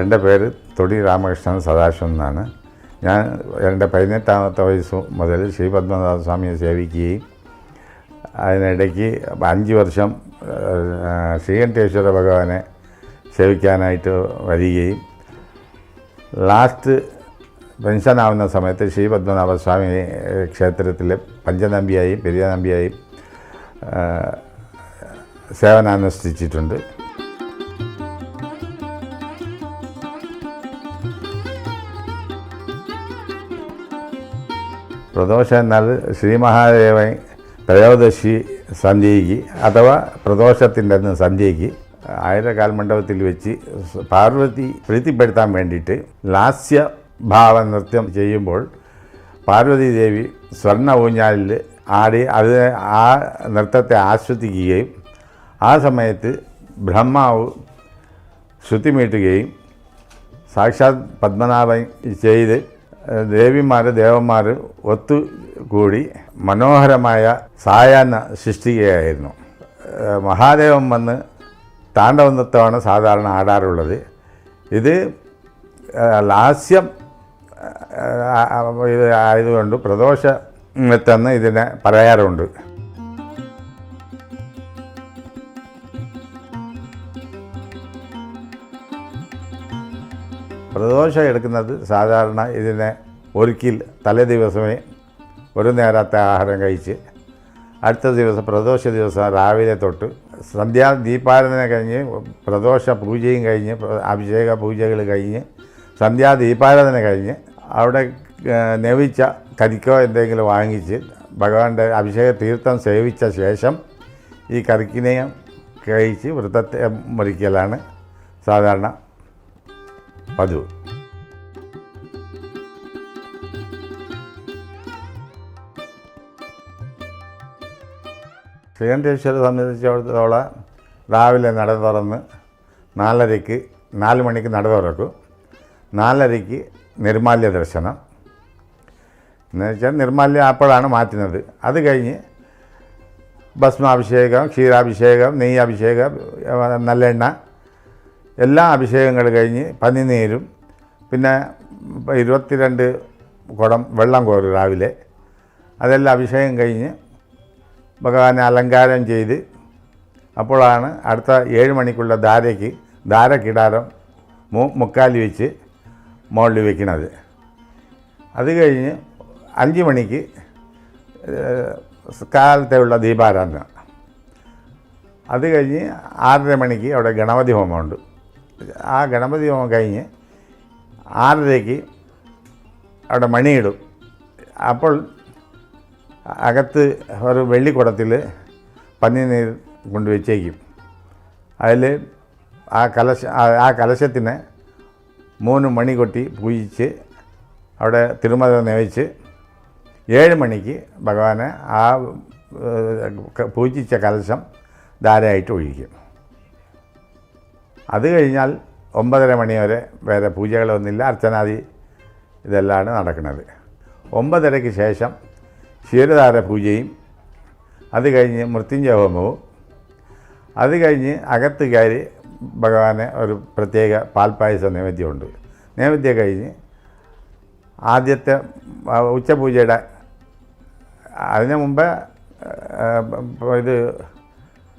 എന്റെ പേര് തൊടി രാമകൃഷ്ണൻ സദാശിവൻ എന്നാണ്. ഞാൻ എന്റെ പതിനെട്ടാമത്തെ വയസ്സ് മുതൽ ശ്രീ പത്മനാഭ സ്വാമിയെ സേവിക്കുകയും അതിനിടയ്ക്ക് അഞ്ച് വർഷം ശ്രീകണ്ഠേശ്വര ഭഗവാനെ സേവിക്കാനായിട്ട് വരികയും ലാസ്റ്റ് പെൻഷനാവുന്ന സമയത്ത് ശ്രീ പത്മനാഭ സ്വാമി ക്ഷേത്രത്തിൽ പഞ്ചനമ്പിയായും പെരിയ നമ്പിയായും സേവനാനുഷ്ഠിച്ചിട്ടുണ്ട്. പ്രദോഷം എന്നാൽ ശ്രീ മഹാദേവൻ ത്രയോദശി സന്ധ്യയ്ക്ക് അഥവാ പ്രദോഷത്തിന്റെ അന്ന് സന്ധ്യയ്ക്ക് ആയിരക്കാൽ മണ്ഡപത്തിൽ വെച്ച് പാർവതി പ്രീതിപ്പെടുത്താൻ വേണ്ടിയിട്ട് ലാസ്യ ഭാവ നൃത്യം ചെയ്യുമ്പോൾ പാർവതി ദേവി സ്വർണ ഊഞ്ഞാലിൽ ആടി അത് ആ നൃത്തത്തെ ആസ്വദിക്കുകയും ആ സമയത്ത് ബ്രഹ്മാവ് ശ്രുതിമീട്ടുകയും സാക്ഷാത് പത്മനാഭൻ ചെയ്ത് ദേവിമാർ ദേവന്മാർ ഒത്തുകൂടി മനോഹരമായ സായാഹ്ന സൃഷ്ടിക്കുകയായിരുന്നു മഹാദേവൻ വന്ന് താണ്ഡവ നൃത്തമാണ് സാധാരണ ആടാറുള്ളത്. ഇത് ലാസ്യം ഇത് ആയതുകൊണ്ട് പ്രദോഷ നൃത്തം ഇതിനെ പറയാറുണ്ട്. പ്രദോഷം എടുക്കുന്നത് സാധാരണ ഇതിനെ ഒരിക്കൽ തലേ ദിവസമേ ഒരു നേരത്തെ ആഹാരം കഴിച്ച് അടുത്ത ദിവസം പ്രദോഷ ദിവസം രാവിലെ തൊട്ട് സന്ധ്യാ ദീപാരാധന കഴിഞ്ഞ് പ്രദോഷ പൂജയും കഴിഞ്ഞ് അഭിഷേക പൂജകൾ കഴിഞ്ഞ് സന്ധ്യാ ദീപാരാധന കഴിഞ്ഞ് അവിടെ നെവിച്ച കരിക്കോ എന്തെങ്കിലും വാങ്ങിച്ച് ഭഗവാന്റെ അഭിഷേക തീർത്ഥം സേവിച്ച ശേഷം ഈ കറിക്കിനെയും കഴിച്ച് വൃത്തത്തെ മുറിക്കലാണ് സാധാരണ പതിവ്. ശ്രീകണ്ഠേശ്വരെ സംബന്ധിച്ചിടത്തോളം രാവിലെ നട തുറന്ന് നാലരയ്ക്ക് നാല് മണിക്ക് നട തുറക്കും. നാലരയ്ക്ക് നിർമാല്യ ദർശനം. എന്ന് വെച്ചാൽ നിർമാല്യം അപ്പോഴാണ് മാറ്റുന്നത്. അത് കഴിഞ്ഞ് ഭസ്മാഭിഷേകം ക്ഷീരാഭിഷേകം നെയ്യഭിഷേകം നല്ലെണ്ണ എല്ലാ അഭിഷേകങ്ങൾ കഴിഞ്ഞ് പനിനീരും പിന്നെ ഇരുപത്തിരണ്ട് കുടം വെള്ളം കോരും രാവിലെ. അതെല്ലാം അഭിഷേകം കഴിഞ്ഞ് ഭഗവാനെ അലങ്കാരം ചെയ്ത് അപ്പോഴാണ് അടുത്ത ഏഴ് മണിക്കുള്ള ധാരയ്ക്ക് ധാരക്കിടാരം മു മുക്കാലി വെച്ച് മുകളിൽ വെക്കുന്നത് അത് കഴിഞ്ഞ് അഞ്ച് മണിക്ക് കാലത്തെ കാലത്തെയുള്ള ദീപാരാധന. അത് കഴിഞ്ഞ് ആറര മണിക്ക് അവിടെ ഗണപതി ഹോമമുണ്ട്. ആ ഗണപതി ഹോമം കഴിഞ്ഞ് ആറരയ്ക്ക് അവിടെ മണിയിടും. അപ്പോൾ അകത്ത് ഒരു വെള്ളിക്കുടത്തിൽ പന്നിനീർ കൊണ്ട് വെച്ചേക്കും. അതിൽ ആ കലശ ആ- കലശത്തിനെ മൂന്ന് മണി കൊട്ടി പൂജിച്ച് അവിടെ തിരുമത നയിച്ച് ഏഴ് മണിക്ക് ഭഗവാനെ ആ പൂജിച്ച കലശം ധാരയായിട്ട് ഒഴിക്കും. അത് കഴിഞ്ഞാൽ ഒമ്പതര മണി വരെ വേറെ പൂജകളൊന്നുമില്ല. അർച്ചനാദി ഇതെല്ലാമാണ് നടക്കുന്നത്. ഒമ്പതരയ്ക്ക് ശേഷം ക്ഷീരധാര പൂജയും അത് കഴിഞ്ഞ് മൃത്യുഞ്ജയ ഹോമവും അത് കഴിഞ്ഞ് അകത്ത് കയറി ഭഗവാന് ഒരു പ്രത്യേക പാൽപ്പായസ നൈവേദ്യമുണ്ട്. നൈവേദ്യം കഴിഞ്ഞ് ആദ്യത്തെ ഉച്ചപൂജയുടെ അതിന് മുമ്പ് ഇത്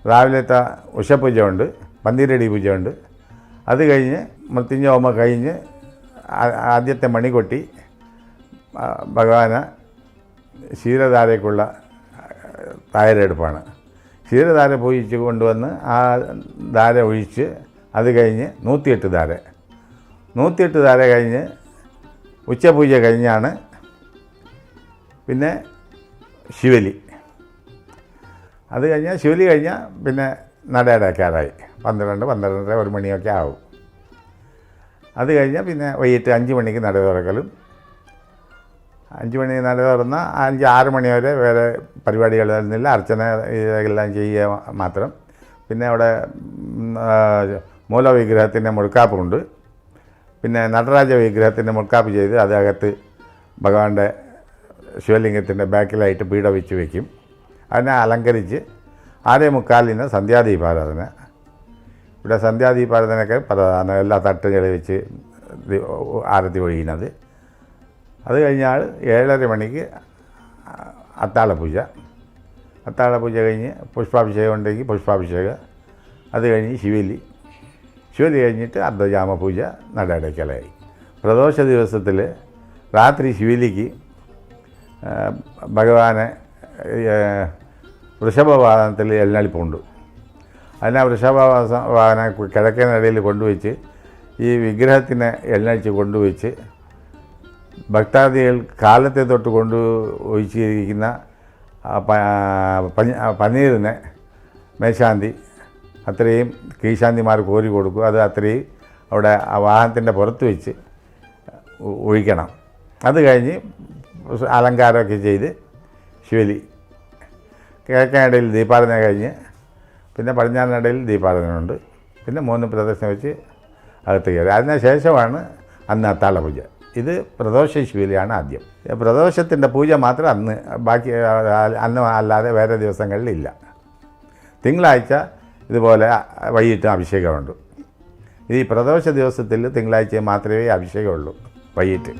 രാവിലത്തെ ഉഷപൂജ ഉണ്ട് പന്തിരടി പൂജ ഉണ്ട് അത് കഴിഞ്ഞ് മൃത്യുഞ്ജയ ഹോമം കഴിഞ്ഞ് ആദ്യത്തെ മണികൊട്ടി കൊട്ടി ഭഗവാന് ക്ഷീരധാരയ്ക്കുള്ള തായരെടുപ്പാണ്. ക്ഷീരധാര പൂജിച്ച് കൊണ്ടുവന്ന് ആ ധാര ഒഴിച്ച് അത് കഴിഞ്ഞ് നൂറ്റിയെട്ട് ധാര. നൂറ്റിയെട്ട് ധാര കഴിഞ്ഞ് ഉച്ചപൂജ കഴിഞ്ഞാണ് പിന്നെ ശിവലി. അത് കഴിഞ്ഞാൽ ശിവലി കഴിഞ്ഞാൽ പിന്നെ നട അടയ്ക്കാറായി പന്ത്രണ്ട് പന്ത്രണ്ടര ഒരു മണിയൊക്കെ ആവും. അത് കഴിഞ്ഞാൽ പിന്നെ വൈകിട്ട് അഞ്ച് മണിക്ക് നട തുറക്കലും. അഞ്ച് മണി നട തുറന്നാൽ അഞ്ച് ആറ് മണി വരെ വേറെ പരിപാടികളൊന്നുമില്ല അർച്ചന ഇതെല്ലാം ചെയ്യുക മാത്രം. പിന്നെ അവിടെ മൂലവിഗ്രഹത്തിന്റെ മുഴുക്കാപ്പുണ്ട് പിന്നെ നടരാജ വിഗ്രഹത്തിന്റെ മുൾക്കാപ്പ് ചെയ്ത് അതകത്ത് ഭഗവാന്റെ ശിവലിംഗത്തിന്റെ ബാക്കിലായിട്ട് പീഠ വെച്ച് വയ്ക്കും അതിനെ അലങ്കരിച്ച് ആരേ മുക്കാലിന് സന്ധ്യാദീപാരാധന. ഇവിടെ സന്ധ്യാദീപാരാധനയൊക്കെ പ്രധാന എല്ലാ തട്ടും വെച്ച് ദി- ആരതി ഒഴിയുന്നത്. അത് കഴിഞ്ഞാൽ ഏഴര മണിക്ക് അത്താഴ പൂജ. അത്താഴ പൂജ കഴിഞ്ഞ് പുഷ്പാഭിഷേകം ഉണ്ടെങ്കിൽ പുഷ്പാഭിഷേകം. അത് കഴിഞ്ഞ് ശിവലി. ശിവലി കഴിഞ്ഞിട്ട് അർദ്ധജാമ പൂജ നടയടയ്ക്കലായി. പ്രദോഷ ദിവസത്തിൽ രാത്രി ശിവലിക്ക് ഭഗവാനെ വൃഷഭവാദനത്തിൽ എല്ലാളിപ്പുണ്ട് അതിനെ വൃഷഭവാസ വാഹന കിഴക്കനടയിൽ കൊണ്ടുവച്ച് ഈ വിഗ്രഹത്തിനെ എഴുന്നള്ളിച്ച് കൊണ്ടുവച്ച് ഭക്താദികൾ കാലത്തെ തൊട്ട് കൊണ്ട് ഒഴിച്ചിരിക്കുന്ന പനീറിനെ മേശാന്തി അത്രയും കീശാന്തിമാർ കോരി കൊടുക്കും. അത് അത്രയും അവിടെ ആ വാഹനത്തിന്റെ പുറത്ത് വെച്ച് ഒഴിക്കണം. അത് കഴിഞ്ഞ് അലങ്കാരമൊക്കെ ചെയ്ത് ശിവലി കിഴക്കനടയിൽ ദീപാലന കഴിഞ്ഞ് പിന്നെ പടിഞ്ഞാറിനടയിൽ ദീപാരാധനയുണ്ട്. പിന്നെ മൂന്ന് പ്രദക്ഷിണ വെച്ച് അകത്ത് കയറി. അതിന് ശേഷമാണ് അന്ന് അത്താഴ പൂജ. ഇത് പ്രദോഷ ആദ്യം. പ്രദോഷത്തിന്റെ പൂജ മാത്രം അന്ന് ബാക്കി അന്ന് അല്ലാതെ വേറെ ദിവസങ്ങളിലില്ല തിങ്കളാഴ്ച ഇതുപോലെ വൈകിട്ട് അഭിഷേകമുണ്ട്. ഈ പ്രദോഷ ദിവസത്തിൽ തിങ്കളാഴ്ച മാത്രമേ അഭിഷേകമുള്ളൂ വൈകിട്ട്.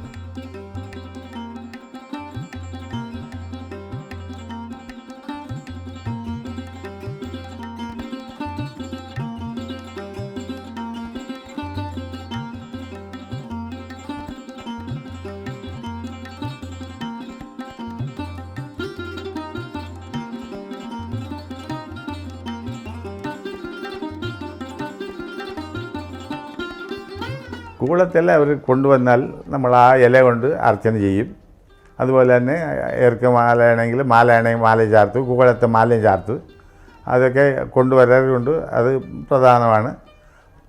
കൂളത്തെല്ലാം അവർ കൊണ്ടുവന്നാൽ നമ്മൾ ആ ഇല കൊണ്ട് അർച്ചന ചെയ്യും. അതുപോലെ തന്നെ ഏർക്ക് മാലയാണെങ്കിൽ മാലയാണെങ്കിൽ മാല ചാർത്തു കുമ്പളത്തെ മാലയും ചാർത്തു. അതൊക്കെ കൊണ്ടുവരാറുണ്ട്. അത് പ്രധാനമാണ്.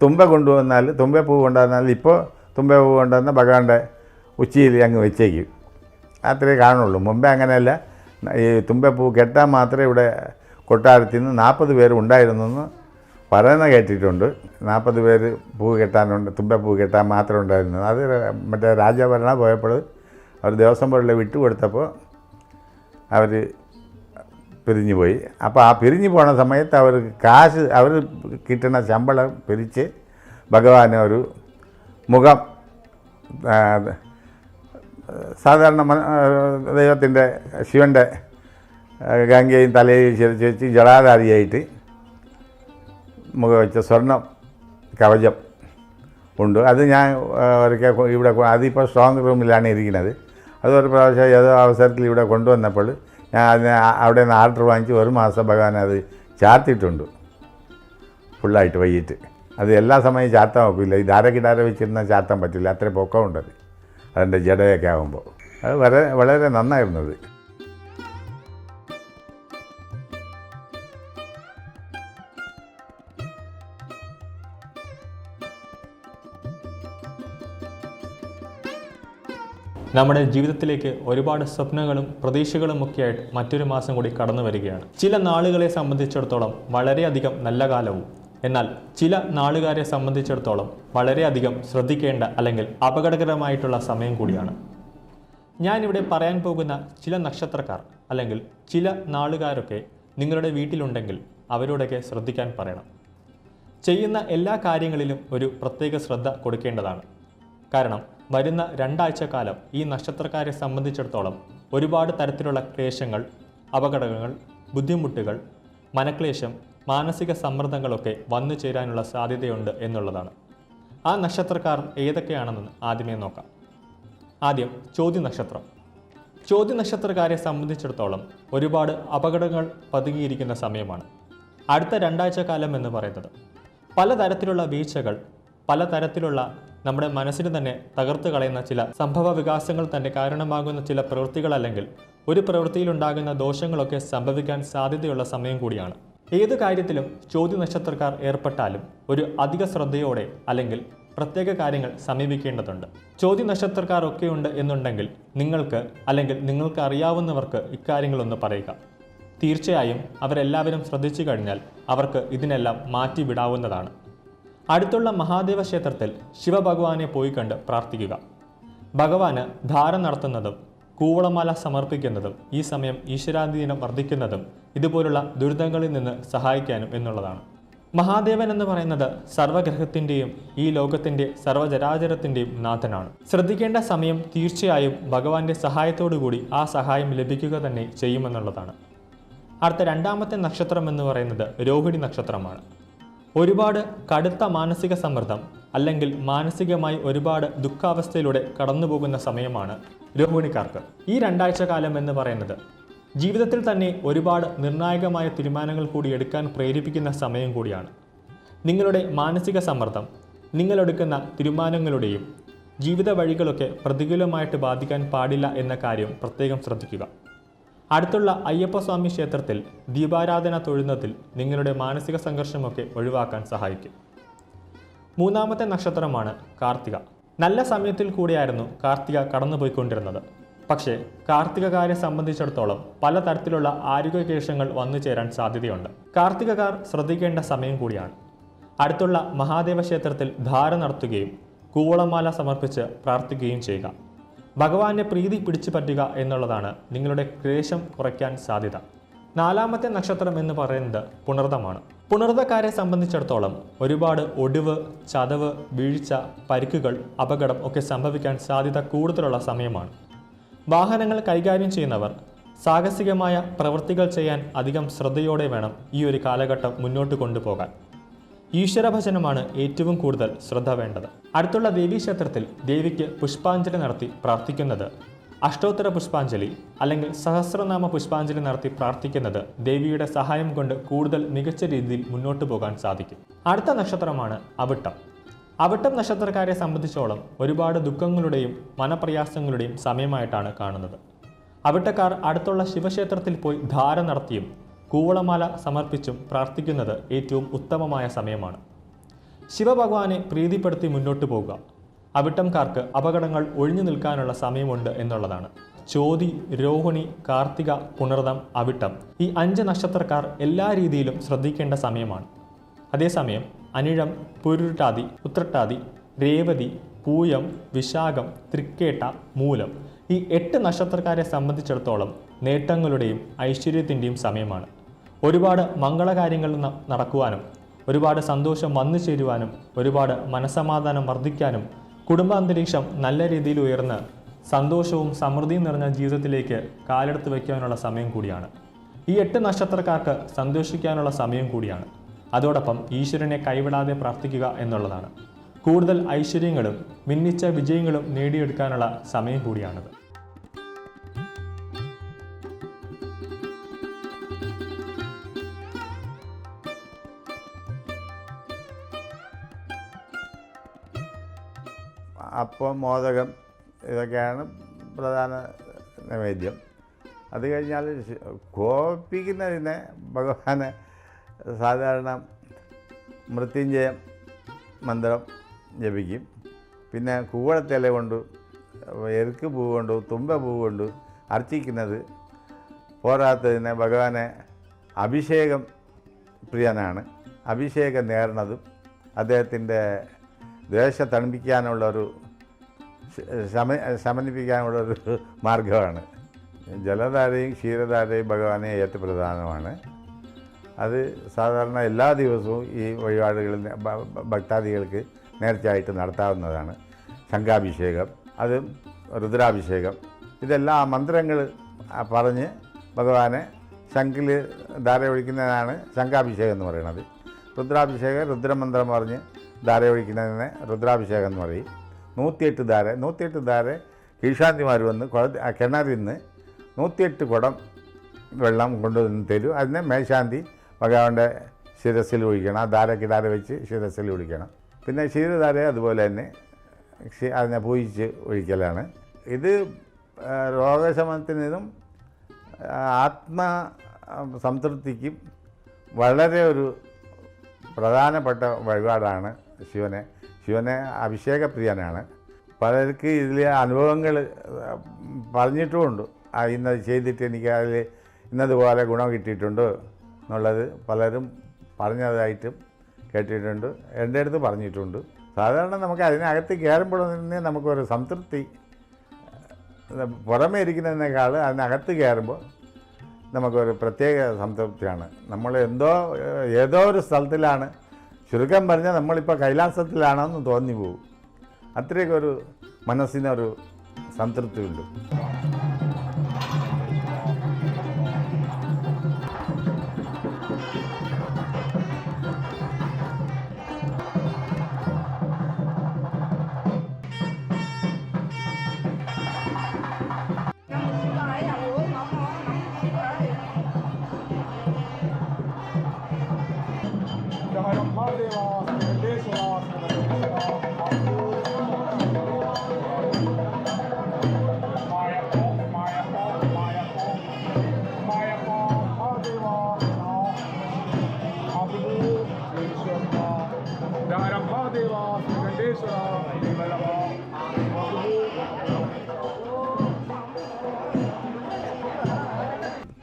തുമ്പ കൊണ്ടുവന്നാൽ തുമ്പ പൂ കൊണ്ടുവന്നാൽ ഇപ്പോൾ തുമ്പ പൂ കൊണ്ടുവന്ന ഭഗവാന്റെ ഉച്ചയിൽ അങ്ങ് വെച്ചേക്കും. അത്രേ കാണുള്ളൂ. മുമ്പേ അങ്ങനെയല്ല. ഈ തുമ്പപ്പൂ കെട്ടാൻ മാത്രമേ ഇവിടെ കൊട്ടാരത്തിൽ നിന്ന് നാൽപ്പത് പേർ ഉണ്ടായിരുന്നെന്ന് പറയുന്ന കേട്ടിട്ടുണ്ട്. നാൽപ്പത് പേര് പൂ കെട്ടാനുണ്ട് തുമ്പപ്പൂ കെട്ടാൻ മാത്രം ഉണ്ടായിരുന്നത്. അത് മറ്റേ രാജഭരണ പോയപ്പോൾ അവർ ദേവസ്വം ബോർഡിൽ വിട്ടുകൊടുത്തപ്പോൾ അവർ പിരിഞ്ഞു പോയി അപ്പോൾ ആ പിരിഞ്ഞു പോണ സമയത്ത് അവർ കാശ് അവർ കിട്ടുന്ന ശമ്പളം പിരിച്ച് ഭഗവാന് ഒരു മുഖം സാധാരണ ദൈവത്തിന്റെ ശിവന്റെ ഗംഗയും തലയും ചിരിച്ച് വെച്ച് ജടാധാരിയായിട്ട് മുഖം വെച്ച സ്വർണം കവചം ഉണ്ട്. അത് ഞാൻ ഒരിക്കൽ ഇവിടെ അതിപ്പോൾ സ്ട്രോങ് റൂമിലാണ് ഇരിക്കുന്നത്. അത് ഒരു പ്രാവശ്യം ഏതോ അവസരത്തിൽ ഇവിടെ കൊണ്ടുവന്നപ്പോൾ ഞാൻ അതിനെ അവിടെ നിന്ന് ആർഡർ വാങ്ങിച്ച് ഒരു മാസം ഭഗവാൻ അത് ചാർത്തിയിട്ടുണ്ട്. ഫുള്ളായിട്ട് വൈകിട്ട്. അത് എല്ലാ സമയവും ചാർത്താൻ നോക്കില്ല ഈ ധാരക്കിടാര വെച്ചിരുന്നാൽ ചാർത്താൻ പറ്റില്ല. അത്ര പൊക്കമുണ്ടത് അത്. അതിന്റെ ജടയൊക്കെ ആകുമ്പോൾ അത് വളരെ വളരെ നന്നായിരുന്നത് നമ്മുടെ ജീവിതത്തിലേക്ക് ഒരുപാട് സ്വപ്നങ്ങളും പ്രതീക്ഷകളും ഒക്കെയായിട്ട് മറ്റൊരു മാസം കൂടി കടന്നു വരികയാണ്. ചില നാളുകളെ സംബന്ധിച്ചിടത്തോളം വളരെയധികം നല്ല കാലവും. എന്നാൽ ചില നാളുകാരെ സംബന്ധിച്ചിടത്തോളം വളരെയധികം ശ്രദ്ധിക്കേണ്ട അല്ലെങ്കിൽ അപകടകരമായിട്ടുള്ള സമയം കൂടിയാണ്. ഞാനിവിടെ പറയാൻ പോകുന്ന ചില നക്ഷത്രക്കാർ അല്ലെങ്കിൽ ചില നാളുകാരൊക്കെ നിങ്ങളുടെ വീട്ടിലുണ്ടെങ്കിൽ അവരോടൊക്കെ ശ്രദ്ധിക്കാൻ പറയണം. ചെയ്യുന്ന എല്ലാ കാര്യങ്ങളിലും ഒരു പ്രത്യേക ശ്രദ്ധ കൊടുക്കേണ്ടതാണ്. കാരണം വരുന്ന രണ്ടാഴ്ച കാലം ഈ നക്ഷത്രക്കാരെ സംബന്ധിച്ചിടത്തോളം ഒരുപാട് തരത്തിലുള്ള ക്ലേശങ്ങൾ അപകടങ്ങൾ ബുദ്ധിമുട്ടുകൾ മനക്ലേശം മാനസിക സമ്മർദ്ദങ്ങളൊക്കെ വന്നു ചേരാനുള്ള സാധ്യതയുണ്ട് എന്നുള്ളതാണ്. ആ നക്ഷത്രക്കാർ ഏതൊക്കെയാണെന്ന് ആദ്യമേ നോക്കാം. ആദ്യം ചോദ്യ നക്ഷത്രം ചോദ്യ നക്ഷത്രക്കാരെ സംബന്ധിച്ചിടത്തോളം ഒരുപാട് അപകടങ്ങൾ പതുങ്ങിയിരിക്കുന്ന സമയമാണ്. അടുത്ത രണ്ടാഴ്ച കാലം എന്ന് പറയുന്നത്. പലതരത്തിലുള്ള വീഴ്ചകൾ പലതരത്തിലുള്ള നമ്മുടെ മനസ്സിന് തന്നെ തകർത്ത് കളയുന്ന ചില സംഭവ വികാസങ്ങൾ തന്നെ കാരണമാകുന്ന ചില പ്രവൃത്തികളല്ലെങ്കിൽ ഒരു പ്രവൃത്തിയിലുണ്ടാകുന്ന ദോഷങ്ങളൊക്കെ സംഭവിക്കാൻ സാധ്യതയുള്ള സമയം കൂടിയാണ്. ഏത് കാര്യത്തിലും ചോദ്യ നക്ഷത്രക്കാർ ഏർപ്പെട്ടാലും ഒരു അധിക ശ്രദ്ധയോടെ അല്ലെങ്കിൽ പ്രത്യേക കാര്യങ്ങൾ സമീപിക്കേണ്ടതുണ്ട്. ചോദ്യ നക്ഷത്രക്കാർ ഒക്കെയുണ്ട് എന്നുണ്ടെങ്കിൽ നിങ്ങൾക്ക് അല്ലെങ്കിൽ നിങ്ങൾക്ക് അറിയാവുന്നവർക്ക് ഇക്കാര്യങ്ങളൊന്ന് പറയുക. തീർച്ചയായും അവരെല്ലാവരും ശ്രദ്ധിച്ചു കഴിഞ്ഞാൽ അവർക്ക് ഇതിനെല്ലാം മാറ്റി വിടാവുന്നതാണ് അടുത്തുള്ള മഹാദേവ ക്ഷേത്രത്തിൽ ശിവഭഗവാനെ പോയി കണ്ട് പ്രാർത്ഥിക്കുക. ഭഗവാന് ധാര നടത്തുന്നതും കൂവളമാല സമർപ്പിക്കുന്നതും ഈ സമയം ഈശ്വരാധീനം വർദ്ധിക്കുന്നതും ഇതുപോലുള്ള ദുരിതങ്ങളിൽ നിന്ന് സഹായിക്കാനും എന്നുള്ളതാണ്. മഹാദേവൻ എന്ന് പറയുന്നത് സർവഗ്രഹത്തിന്റെയും ഈ ലോകത്തിന്റെ സർവചരാചരത്തിന്റെയും നാഥനാണ്. ശ്രദ്ധിക്കേണ്ട സമയം തീർച്ചയായും ഭഗവാന്റെ സഹായത്തോടുകൂടി ആ സഹായം ലഭിക്കുക തന്നെ ചെയ്യുമെന്നുള്ളതാണ്. അടുത്ത രണ്ടാമത്തെ നക്ഷത്രം എന്ന് പറയുന്നത് രോഹിണി നക്ഷത്രമാണ്. ഒരുപാട് കടുത്ത മാനസിക സമ്മർദ്ദം അല്ലെങ്കിൽ മാനസികമായി ഒരുപാട് ദുഃഖാവസ്ഥയിലൂടെ കടന്നുപോകുന്ന സമയമാണ് രോഹിണിക്കാർക്ക്. ഈ രണ്ടാഴ്ച കാലം എന്ന് പറയുന്നത് ജീവിതത്തിൽ തന്നെ ഒരുപാട് നിർണായകമായ തീരുമാനങ്ങൾ കൂടി എടുക്കാൻ പ്രേരിപ്പിക്കുന്ന സമയം കൂടിയാണ്. നിങ്ങളുടെ മാനസിക സമ്മർദ്ദം നിങ്ങളെടുക്കുന്ന തീരുമാനങ്ങളുടെയും ജീവിത വഴികളൊക്കെ പ്രതികൂലമായിട്ട് ബാധിക്കാൻ പാടില്ല എന്ന കാര്യം പ്രത്യേകം ശ്രദ്ധിക്കുക. അടുത്തുള്ള അയ്യപ്പസ്വാമി ക്ഷേത്രത്തിൽ ദീപാരാധന തൊഴുന്നതിൽ നിങ്ങളുടെ മാനസിക സംഘർഷമൊക്കെ ഒഴിവാക്കാൻ സഹായിക്കും. മൂന്നാമത്തെ നക്ഷത്രമാണ് കാർത്തിക. നല്ല സമയത്തിൽ കൂടിയായിരുന്നു കാർത്തിക കടന്നുപോയിക്കൊണ്ടിരുന്നത്. പക്ഷേ കാർത്തികകാരെ സംബന്ധിച്ചിടത്തോളം പലതരത്തിലുള്ള ആരോഗ്യകേശങ്ങൾ വന്നു ചേരാൻ സാധ്യതയുണ്ട്. കാർത്തികക്കാർ ശ്രദ്ധിക്കേണ്ട സമയം കൂടിയാണ്. അടുത്തുള്ള മഹാദേവ ക്ഷേത്രത്തിൽ ധാര നടത്തുകയും കൂവളമാല സമർപ്പിച്ച് പ്രാർത്ഥിക്കുകയും ചെയ്യുക. ഭഗവാന്റെ പ്രീതി പിടിച്ചു പറ്റുക എന്നുള്ളതാണ് നിങ്ങളുടെ ക്ലേശം കുറയ്ക്കാൻ സാധ്യത. നാലാമത്തെ നക്ഷത്രം എന്ന് പറയുന്നത് പുണർദമാണ്. പുണർദക്കാരെ സംബന്ധിച്ചിടത്തോളം ഒരുപാട് ഒടിവ് ചതവ് വീഴ്ച പരിക്കുകൾ അപകടം ഒക്കെ സംഭവിക്കാൻ സാധ്യത കൂടുതലുള്ള സമയമാണ്. വാഹനങ്ങൾ കൈകാര്യം ചെയ്യുന്നവർ സാഹസികമായ പ്രവൃത്തികൾ ചെയ്യാൻ അധികം ശ്രദ്ധയോടെ വേണം ഈ ഒരു കാലഘട്ടം മുന്നോട്ട് കൊണ്ടുപോകാൻ. ഈശ്വരഭജനമാണ് ഏറ്റവും കൂടുതൽ ശ്രദ്ധ വേണ്ടത്. അടുത്തുള്ള ദേവീക്ഷേത്രത്തിൽ ദേവിക്ക് പുഷ്പാഞ്ജലി നടത്തി പ്രാർത്ഥിക്കുന്നത് അഷ്ടോത്തര പുഷ്പാഞ്ജലി അല്ലെങ്കിൽ സഹസ്രനാമ പുഷ്പാഞ്ജലി നടത്തി പ്രാർത്ഥിക്കുന്നത് ദേവിയുടെ സഹായം കൊണ്ട് കൂടുതൽ മികച്ച രീതിയിൽ മുന്നോട്ട് പോകാൻ സാധിക്കും. അടുത്ത നക്ഷത്രമാണ് അവിട്ടം. അവിട്ടം നക്ഷത്രക്കാരെ സംബന്ധിച്ചോളം ഒരുപാട് ദുഃഖങ്ങളുടെയും മനപ്രയാസങ്ങളുടെയും സമയമായിട്ടാണ് കാണുന്നത്. അവിട്ടക്കാർ അടുത്തുള്ള ശിവക്ഷേത്രത്തിൽ പോയി ധാര നടത്തിയും കൂവളമാല സമർപ്പിച്ചും പ്രാർത്ഥിക്കുന്നത് ഏറ്റവും ഉത്തമമായ സമയമാണ്. ശിവഭഗവാനെ പ്രീതിപ്പെടുത്തി മുന്നോട്ട് പോകുക അവിട്ടംകാർക്ക് അപകടങ്ങൾ ഒഴിഞ്ഞു നിൽക്കാനുള്ള സമയമുണ്ട് എന്നുള്ളതാണ്. ചോതി രോഹിണി കാർത്തിക പുണർദം അവിട്ടം ഈ അഞ്ച് നക്ഷത്രക്കാർ എല്ലാ രീതിയിലും ശ്രദ്ധിക്കേണ്ട സമയമാണ്. അതേസമയം അനിഴം പുരുട്ടാതി ഉത്രട്ടാതി രേവതി പൂയം വിശാഖം തൃക്കേട്ട മൂലം ഈ എട്ട് നക്ഷത്രക്കാരെ സംബന്ധിച്ചിടത്തോളം നേട്ടങ്ങളുടെയും ഐശ്വര്യത്തിന്റെയും സമയമാണ്. ഒരുപാട് മംഗളകാര്യങ്ങൾ നടക്കുവാനും ഒരുപാട് സന്തോഷം വന്നു ചേരുവാനും ഒരുപാട് മനസമാധാനം വർദ്ധിക്കാനും കുടുംബാന്തരീക്ഷം നല്ല രീതിയിൽ ഉയർന്ന് സന്തോഷവും സമൃദ്ധിയും നിറഞ്ഞ ജീവിതത്തിലേക്ക് കാലെടുത്ത് വയ്ക്കാനുള്ള സമയം കൂടിയാണ്. ഈ എട്ട് നക്ഷത്രക്കാർക്ക് സന്തോഷിക്കാനുള്ള സമയം കൂടിയാണ്. അതോടൊപ്പം ഈശ്വരനെ കൈവിടാതെ പ്രാർത്ഥിക്കുക എന്നുള്ളതാണ്. കൂടുതൽ ഐശ്വര്യങ്ങളും മിന്നിച്ച വിജയങ്ങളും നേടിയെടുക്കാനുള്ള സമയം കൂടിയാണിത്. അപ്പം മോദകം ഇതൊക്കെയാണ് പ്രധാന നൈവേദ്യം. അത് കഴിഞ്ഞാൽ കോപിക്കുന്നതിനെ ഭഗവാന് സാധാരണ മൃത്യുഞ്ജയം മന്ത്രം ജപിക്കും. പിന്നെ കൂവളത്തില കൊണ്ട് എരുക്ക് പൂ കൊണ്ട് തുമ്പ പൂ കൊണ്ട് അർച്ചിക്കുന്നത് പോരാത്തതിന് ഭഗവാനെ അഭിഷേകം പ്രിയനാണ്. അഭിഷേകം നേർന്നതും അദ്ദേഹത്തിന്റെ ദേശ തണുപ്പിക്കാനുള്ള ഒരു ശമ ഒരു മാർഗമാണ് ജലധാരയും ക്ഷീരധാരയും ഭഗവാനെ ഏറ്റവും പ്രധാനമാണ് അത് സാധാരണ എല്ലാ ദിവസവും ഈ വഴിപാടുകളിൽ ഭക്താദികൾക്ക് നേർച്ചയായിട്ട് നടത്താവുന്നതാണ്. ശംഖാഭിഷേകം അത് രുദ്രാഭിഷേകം ഇതെല്ലാം മന്ത്രങ്ങൾ പറഞ്ഞ് ഭഗവാനെ ശംഖിൽ ധാര ഒഴിക്കുന്നതിനാണ് ശംഖാഭിഷേകം എന്ന് പറയുന്നത്. രുദ്രാഭിഷേകം രുദ്രമന്ത്രം പറഞ്ഞ് ധാര ഒഴിക്കുന്നതിനെ രുദ്രാഭിഷേകം എന്ന് പറയും. നൂറ്റിയെട്ട് ധാര നൂറ്റിയെട്ട് ധാര കീഴ്ശാന്തിമാർ വന്ന് കുള കിണറിൽ നിന്ന് നൂറ്റിയെട്ട് കുടം വെള്ളം കൊണ്ടുവന്ന് തരും. അതിനെ മേശാന്തി ഭഗവാന്റെ ശിരസിൽ ഒഴിക്കണം. ആ ധാര വെച്ച് ശിരസിൽ ഒഴിക്കണം. പിന്നെ ക്ഷീരധാര അതുപോലെ തന്നെ അതിനെ പൂജിച്ച് ഒഴിക്കലാണ്. ഇത് രോഗശമനത്തിനും ആത്മ സംതൃപ്തിക്കും വളരെ ഒരു പ്രധാനപ്പെട്ട വഴിപാടാണ് ശിവനെ ശിവനെ അഭിഷേകപ്രിയനാണ്. പലർക്ക് ഇതിലെ അനുഭവങ്ങൾ പറഞ്ഞിട്ടുമുണ്ട്. ആ ഇന്നത് ചെയ്തിട്ട് എനിക്ക് അതിൽ ഇന്നതുപോലെ ഗുണം കിട്ടിയിട്ടുണ്ട് എന്നുള്ളത് പലരും പറഞ്ഞതായിട്ടും കേട്ടിട്ടുണ്ട്. എന്റെ അടുത്ത് പറഞ്ഞിട്ടുണ്ട്. സാധാരണ നമുക്ക് അതിനകത്ത് കയറുമ്പോൾ തന്നെ നമുക്കൊരു സംതൃപ്തി പുറമേ ഇരിക്കുന്നതിനേക്കാൾ അതിനകത്ത് കയറുമ്പോൾ നമുക്കൊരു പ്രത്യേക സംതൃപ്തിയാണ്. നമ്മൾ എന്തോ ഏതോ ഒരു സ്ഥലത്തിലാണ് ചുരുക്കം പറഞ്ഞാൽ നമ്മളിപ്പോൾ കൈലാസത്തിലാണെന്ന് തോന്നി പോകും അത്രയൊക്കെ ഒരു മനസ്സിനൊരു സംതൃപ്തിയുണ്ട്.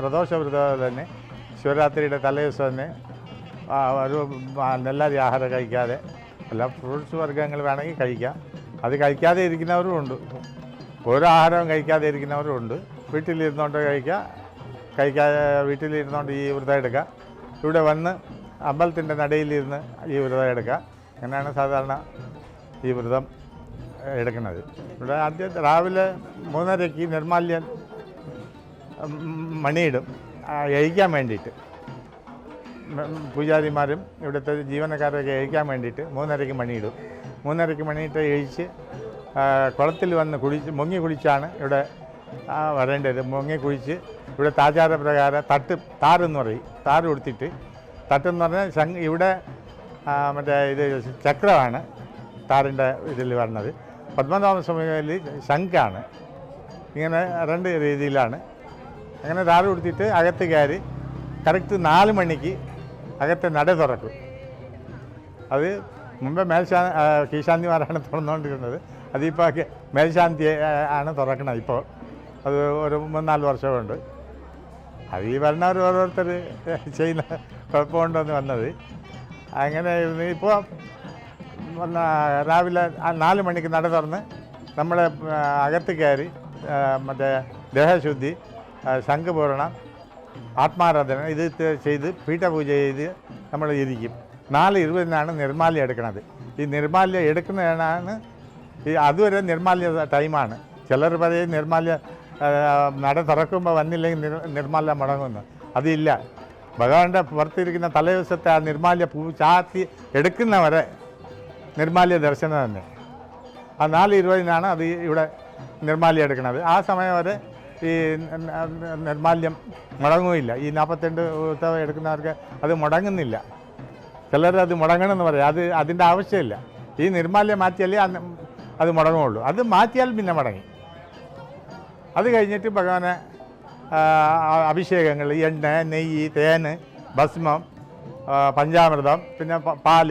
പ്രദോഷവ്രതം തന്നെ ശിവരാത്രിയുടെ തലേദിവസം തന്നെ ഒരു ആ, ആഹാരം കഴിക്കാതെ. അല്ല ഫ്രൂട്ട്സ് വർഗങ്ങൾ വേണമെങ്കിൽ കഴിക്കാം. അത് കഴിക്കാതെ ഇരിക്കുന്നവരും ഉണ്ട്. ഓരോ ആഹാരവും കഴിക്കാതെ ഇരിക്കുന്നവരും ഉണ്ട്. വീട്ടിലിരുന്നുകൊണ്ട് കഴിക്കുക കഴിക്കാതെ വീട്ടിലിരുന്നുകൊണ്ട് ഈ വ്രതം എടുക്കാം. ഇവിടെ വന്ന് അമ്പലത്തിന്റെ നടയിലിരുന്ന് ഈ വ്രതം എടുക്കാം. അങ്ങനെയാണ് സാധാരണ ഈ വ്രതം എടുക്കുന്നത്. ഇവിടെ ആദ്യം രാവിലെ മൂന്നരയ്ക്ക് നിർമാല്യം മണിയിടും. അയക്കാൻ വേണ്ടിയിട്ട്. പൂജാരിമാരും ഇവിടുത്തെ ജീവനക്കാരൊക്കെ എഴിക്കാൻ വേണ്ടിയിട്ട് മൂന്നരയ്ക്ക് മണിയിടും. മൂന്നരയ്ക്ക് മണിയിട്ട് എഴിച്ച് കുളത്തിൽ വന്ന് കുളിച്ച് മുങ്ങി കുളിച്ചാണ് ഇവിടെ വരേണ്ടത്. മുങ്ങി കുഴിച്ച് ഇവിടെ ആചാരപ്രകാരം തട്ട് താറെന്ന് പറയും. താറ് കൊടുത്തിട്ട് തട്ടെന്ന് പറഞ്ഞാൽ ശങ് ഇവിടെ മറ്റേ ഇത് ചക്രമാണ് താറിന്റെ ഇതിൽ വരുന്നത് പത്മനാഭ സ്വാമികളിൽ ശംഖാണ്. ഇങ്ങനെ രണ്ട് രീതിയിലാണ് അങ്ങനെ രാവിലെ കൊടുത്തിട്ട് അകത്ത് കയറി കറക്റ്റ് നാല് മണിക്ക് അകത്തെ നട തുറക്കും. അത് മുമ്പേ മേൽശാ കീശാന്തിമാരാണ് തുറന്നുകൊണ്ടിരുന്നത്. അതിപ്പോൾ മേൽശാന്തി ആണ് തുറക്കണം ഇപ്പോൾ. അത് ഒരു മൂന്നാൽ വർഷമുണ്ട്. അത് ഈ വരണവർ ഓരോരുത്തർ ചെയ്യുന്ന കുഴപ്പമുണ്ടെന്ന് വന്നത്. അങ്ങനെ ഇരുന്ന് ഇപ്പോൾ രാവിലെ നാല് മണിക്ക് നട തുറന്ന് നമ്മളെ അകത്ത് കയറി മറ്റേ ദേഹശുദ്ധി ശംഖപൂരണം ആത്മാരാധന ഇത് ചെയ്ത് പീഠപൂജ ചെയ്ത് നമ്മൾ ഇരിക്കും. നാല് ഇരുപതിനാണ് നിർമാല്യം എടുക്കുന്നത് ഈ നിർമാല്യം എടുക്കുന്നതാണ് ഈ അതുവരെ നിർമാല്യ ടൈമാണ്. ചിലർ പറയും നിർമാല്യ നട തുറക്കുമ്പോൾ വന്നില്ലെങ്കിൽ നിർ നിർമാല്യം മുടങ്ങുന്നു. അതില്ല. ഭഗവാന്റെ പുറത്തിരിക്കുന്ന തലേദിവസത്തെ ആ നിർമാല്യ പൂ ചാത്തി എടുക്കുന്നവരെ നിർമാല്യ ദർശനം തന്നെ. ആ നാല് ഇരുപതിനാണ് അത് ഇവിടെ നിർമാല്യം എടുക്കുന്നത് ആ സമയം വരെ ഈ നിർമാല്യം മുടങ്ങുകയില്ല. ഈ നാൽപ്പത്തിരണ്ട് ഉത്തരവ് എടുക്കുന്നവർക്ക് അത് മുടങ്ങുന്നില്ല. ചിലർ അത് മുടങ്ങണമെന്ന് പറയാം. അത് അതിന്റെ ആവശ്യമില്ല. ഈ നിർമാല്യം മാറ്റിയാലേ അത് മുടങ്ങുള്ളൂ അത് മാറ്റിയാൽ പിന്നെ മുടങ്ങി. അത് കഴിഞ്ഞിട്ട് ഭഗവാനെ അഭിഷേകങ്ങൾ എണ്ണ നെയ്യ് തേന് ഭസ്മം പഞ്ചാമൃതം പിന്നെ പാൽ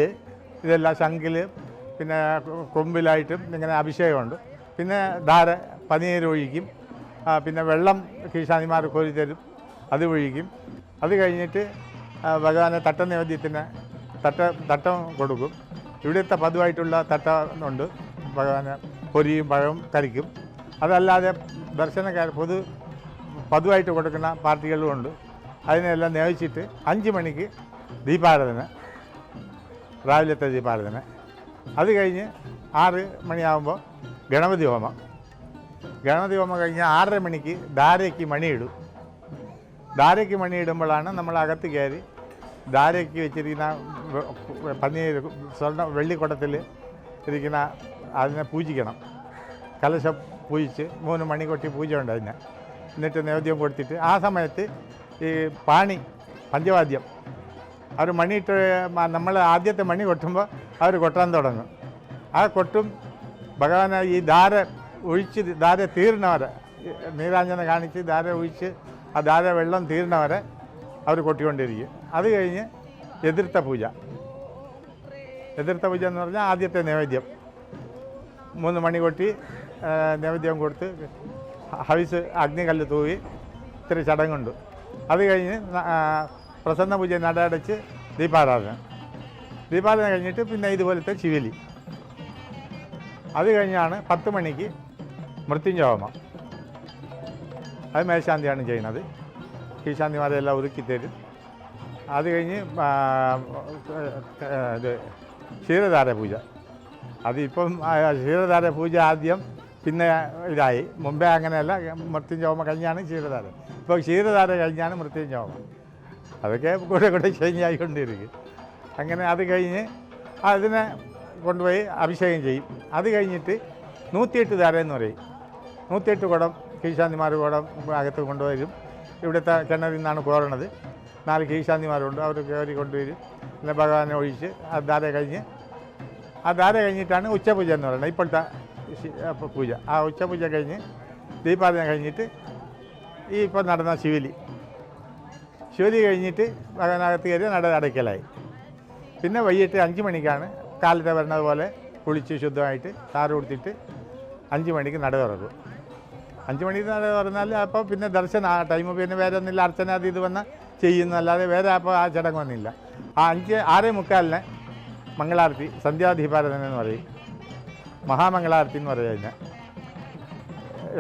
ഇതെല്ലാം ശങ്കിൽ പിന്നെ കൊമ്പിലായിട്ടും ഇങ്ങനെ അഭിഷേകമുണ്ട്. പിന്നെ ധാര ആ, പിന്നെ വെള്ളം കീശാനിമാർ കോരി തരും. അത് ഒഴിക്കും. അത് കഴിഞ്ഞിട്ട് ഭഗവാനെ തട്ട നിവേദ്യത്തിന് തട്ട തട്ടം കൊടുക്കും. ഇവിടുത്തെ പതിവായിട്ടുള്ള തട്ട ഉണ്ട്. ഭഗവാന് പൊരിയും പഴവും കരിക്കും. അതല്ലാതെ ദർശനക്കാർ പൊതു പതിവായിട്ട് കൊടുക്കുന്ന പാർട്ടികളും ഉണ്ട്. അതിനെല്ലാം നിയോഗിച്ചിട്ട് അഞ്ച് മണിക്ക് ദീപാരാധന രാവിലത്തെ ദീപാരാധന. അത് കഴിഞ്ഞ് ആറ് മണിയാകുമ്പോൾ ഗണപതി ഹോമം. ഗണപതി ഹോമം കഴിഞ്ഞാൽ ആറര മണിക്ക് ധാരയ്ക്ക് മണിയിടും. ധാരയ്ക്ക് മണിയിടുമ്പോഴാണ് നമ്മൾ അകത്ത് കയറി ധാരയ്ക്ക് വെച്ചിരിക്കുന്ന പന്നി സ്വർണ വെള്ളിക്കുടത്തിൽ ഇരിക്കുന്ന അതിനെ പൂജിക്കണം. കലശം പൂജിച്ച് മൂന്ന് മണി കൊട്ടി പൂജ ഉണ്ട് അതിന്. എന്നിട്ട് നൈവേദ്യം കൊടുത്തിട്ട് ആ സമയത്ത് ഈ പാണി പഞ്ചവാദ്യം അവർ മണിയിട്ട് നമ്മൾ ആദ്യത്തെ മണി കൊട്ടുമ്പോൾ അവർ കൊട്ടാൻ തുടങ്ങും. ആ കൊട്ടും ഭഗവാൻ ഈ ധാര ഒഴിച്ച് ധാര ഈ നീരാഞ്ജന കാണിച്ച് ധാര ഒഴിച്ച് ആ ധാര വെള്ളം തീർന്നവരെ അവർ കൊട്ടിക്കൊണ്ടിരിക്കും. അത് കഴിഞ്ഞ് എതിർത്ത പൂജ. എതിർത്ത പൂജ എന്ന് പറഞ്ഞാൽ ആദ്യത്തെ നൈവേദ്യം. മൂന്ന് മണി കൊട്ടി നൈവേദ്യം കൊടുത്ത് ഹവിസ് അഗ്നികല്ല് തൂവി ഇത്തിരി ചടങ്ങുണ്ട്. അത് കഴിഞ്ഞ് പ്രസന്ന പൂജ നടയടച്ച് ദീപാരാധന. ദീപാരാധന കഴിഞ്ഞിട്ട് പിന്നെ ഇതുപോലത്തെ ശിവലി. അത് കഴിഞ്ഞാണ് പത്ത് മണിക്ക് മൃത്യുഞ്ജോമം അത് മേൽശാന്തിയാണ് ചെയ്യുന്നത്. കീശാന്തിമാരെല്ലാം ഒരുക്കിത്തരും അത് കഴിഞ്ഞ് ഇത് ക്ഷീരധാര പൂജ. അതിപ്പം ക്ഷീരധാര പൂജ ആദ്യം പിന്നെ ഇതായി. മുമ്പേ അങ്ങനെയല്ല. മൃത്യുഞ്ജോമ കഴിഞ്ഞാണ് ക്ഷീരധാര. ഇപ്പോൾ ക്ഷീരധാര കഴിഞ്ഞാണ് മൃത്യുഞ്ജോമ അതൊക്കെ കൂടെ കൂടെ ചേഞ്ച് ആയിക്കൊണ്ടിരിക്കും അങ്ങനെ അത് കഴിഞ്ഞ് അതിനെ കൊണ്ടുപോയി അഭിഷേകം ചെയ്യും. അത് കഴിഞ്ഞിട്ട് നൂറ്റിയെട്ട് ധാര എന്ന് പറയും. നൂറ്റിയെട്ട് കുടം കീശാന്തിമാർ കുടം അകത്ത് കൊണ്ടുവരും. ഇവിടുത്തെ കിണറിൽ നിന്നാണ് കോരണത്. നാല് കീശാന്തിമാരുണ്ട് അവർ കയറി കൊണ്ടുവരും. പിന്നെ ഭഗവാനെ ഒഴിച്ച് ആ ധാര കഴിഞ്ഞ് ആ ധാര കഴിഞ്ഞിട്ടാണ് ഉച്ചപൂജ എന്ന് പറയുന്നത്. ഇപ്പോഴത്തെ പൂജ. ആ ഉച്ചപൂജ കഴിഞ്ഞ് ദീപാരാധന കഴിഞ്ഞിട്ട് ഈ ഇപ്പോൾ നടന്ന ശിവലി. ശിവലി കഴിഞ്ഞിട്ട് ഭഗവാനകത്ത് കയറി നട അടയ്ക്കലായി. പിന്നെ വൈകിട്ട് അഞ്ച് മണിക്കാണ് കാലത്തെ വരുന്നത് പോലെ കുളിച്ച് ശുദ്ധമായിട്ട് താറ് കൊടുത്തിട്ട് അഞ്ച് മണിക്ക് നട തുറക്കും. അഞ്ച് മണി നട പറഞ്ഞാൽ അപ്പോൾ പിന്നെ ദർശനം ആ ടൈം പിന്നെ വേറെ ഒന്നുമില്ല. അർച്ചന അത് ഇത് വന്ന് ചെയ്യുന്നല്ലാതെ വേറെ അപ്പോൾ ആ ചടങ്ങ് വന്നില്ല. ആ അഞ്ച് ആറേ മുക്കാലിന് മംഗളാരത്തി സന്ധ്യാദീപാരാധന എന്ന് പറയും. മഹാമംഗളാരത്തി എന്ന് പറയും അതിനെ.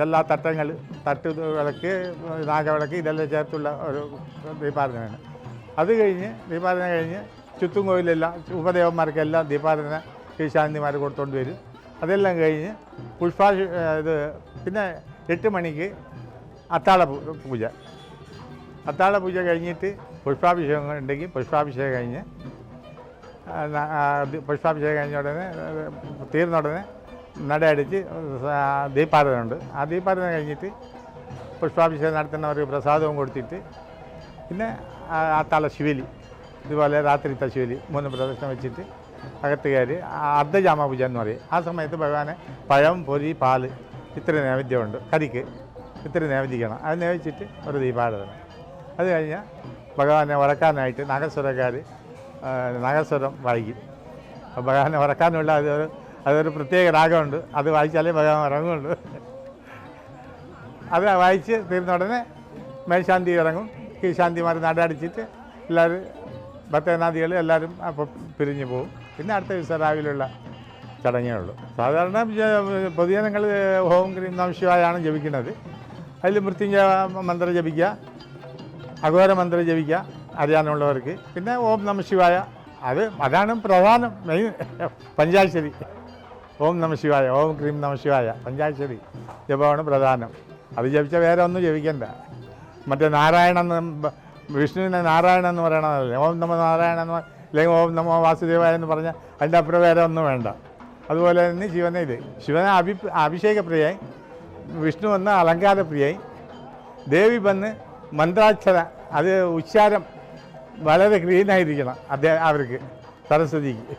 എല്ലാ തട്ടങ്ങൾ തട്ട് വിളക്ക് നാഗവിളക്ക് ഇതെല്ലാം ചേർത്തുള്ള ഒരു ദീപാരാധനയാണ്. അത് കഴിഞ്ഞ് ദീപാരാധന കഴിഞ്ഞ് ചുറ്റും കോയിലെല്ലാം ഉപദേവന്മാർക്കെല്ലാം ദീപാരാധന ശാന്തിമാർ കൊടുത്തുകൊണ്ട് വരും. അതെല്ലാം കഴിഞ്ഞ് പുഷ്പാ ഇത് പിന്നെ എട്ട് മണിക്ക് അത്താഴ പൂ- പൂജ. അത്താഴ പൂജ കഴിഞ്ഞിട്ട് പുഷ്പാഭിഷേകം ഉണ്ടെങ്കിൽ പുഷ്പാഭിഷേകം കഴിഞ്ഞ് പുഷ്പാഭിഷേകം കഴിഞ്ഞ ഉടനെ തീർന്ന ഉടനെ നടയടിച്ച് ആ, ദീപാരാധന ഉണ്ട്. ആ ദീപാരാധന കഴിഞ്ഞിട്ട് പുഷ്പാഭിഷേകം നടത്തുന്നവർക്ക് പ്രസാദവും കൊടുത്തിട്ട് പിന്നെ തല ശിവലി ഇതുപോലെ രാത്രിത്തെ ശിവലി മൂന്ന് പ്രദക്ഷിണം വെച്ചിട്ട് അകത്ത് കയറി ആ അർദ്ധജാമ പൂജ എന്ന് പറയും. ആ സമയത്ത് ഭഗവാനെ പഴം പൊരി പാൽ ഇത്ര നൈവേദ്യമുണ്ട്. കരിക്ക് ഇത്ര നൈവേദ്യിക്കണം. അത് നൈവേദിച്ചിട്ട് ഒരു ദീപാരാധന. അത് കഴിഞ്ഞാൽ ഭഗവാനെ ഉറക്കാനായിട്ട് നാഗസ്വരക്കാർ നാഗസ്വരം വായിക്കും ഭഗവാനെ ഉറക്കാനുള്ള അതൊരു അതൊരു പ്രത്യേക രാഗമുണ്ട്. അത് വായിച്ചാലേ ഭഗവാൻ ഉറങ്ങുള്ളൂ. അത് വായിച്ച് തീർന്ന ഉടനെ മേൽശാന്തി ഇറങ്ങും. കീഴ്ശാന്തിമാർ നടടിച്ചിട്ട് എല്ലാവരും ഭക്തനാദികൾ എല്ലാവരും അപ്പോൾ പിരിഞ്ഞു പോകും. പിന്നെ അടുത്ത ദിവസം രാവിലെയുള്ള ചടങ്ങേ ഉള്ളൂ സാധാരണ പൊതുജനങ്ങൾ ഹോം ക്രീം നംശിവായാണ് ജപിക്കുന്നത്. അതിൽ മൃത്യുഞ്ജയ മന്ത്രം ജപിക്കുക അഘോര മന്ത്രം ജപിക്കുക അറിയാനുള്ളവർക്ക്. പിന്നെ ഓം നമശിവായ അത് അതാണ് പ്രധാനം മെയിൻ പഞ്ചാശ്ശേരി ഓം നമശിവായ ഓം ക്രീം നമശിവായ ശിവായ പഞ്ചാക്ഷരി ജപമാണ് പ്രധാനം. അത് ജപിച്ച വേറെ ഒന്നും ജപിക്കണ്ട. മറ്റേ നാരായണ എന്ന് ബ- വിഷ്ണുവിനെ നാരായണ എന്ന് പറയണതല്ലേ? ഓം നമ നാരായണ എന്ന് അല്ലെങ്കിൽ ഓം നമ വാസുദേവായ എന്ന് പറഞ്ഞാൽ അതിന്റെ അപ്പുറം വേറെ ഒന്നും വേണ്ട. അതുപോലെ തന്നെ ശിവനെ ഇത്. ശിവനെ അഭി അഭിഷേകപ്രിയായി വിഷ്ണു വന്ന് അലങ്കാരപ്രിയായി ദേവി വന്ന് മന്ത്രാക്ഷര അത് ഉച്ചാരം വളരെ ക്ലീനായിരിക്കണം അദ്ദേഹം അവർക്ക് സരസ്വതിക്ക്.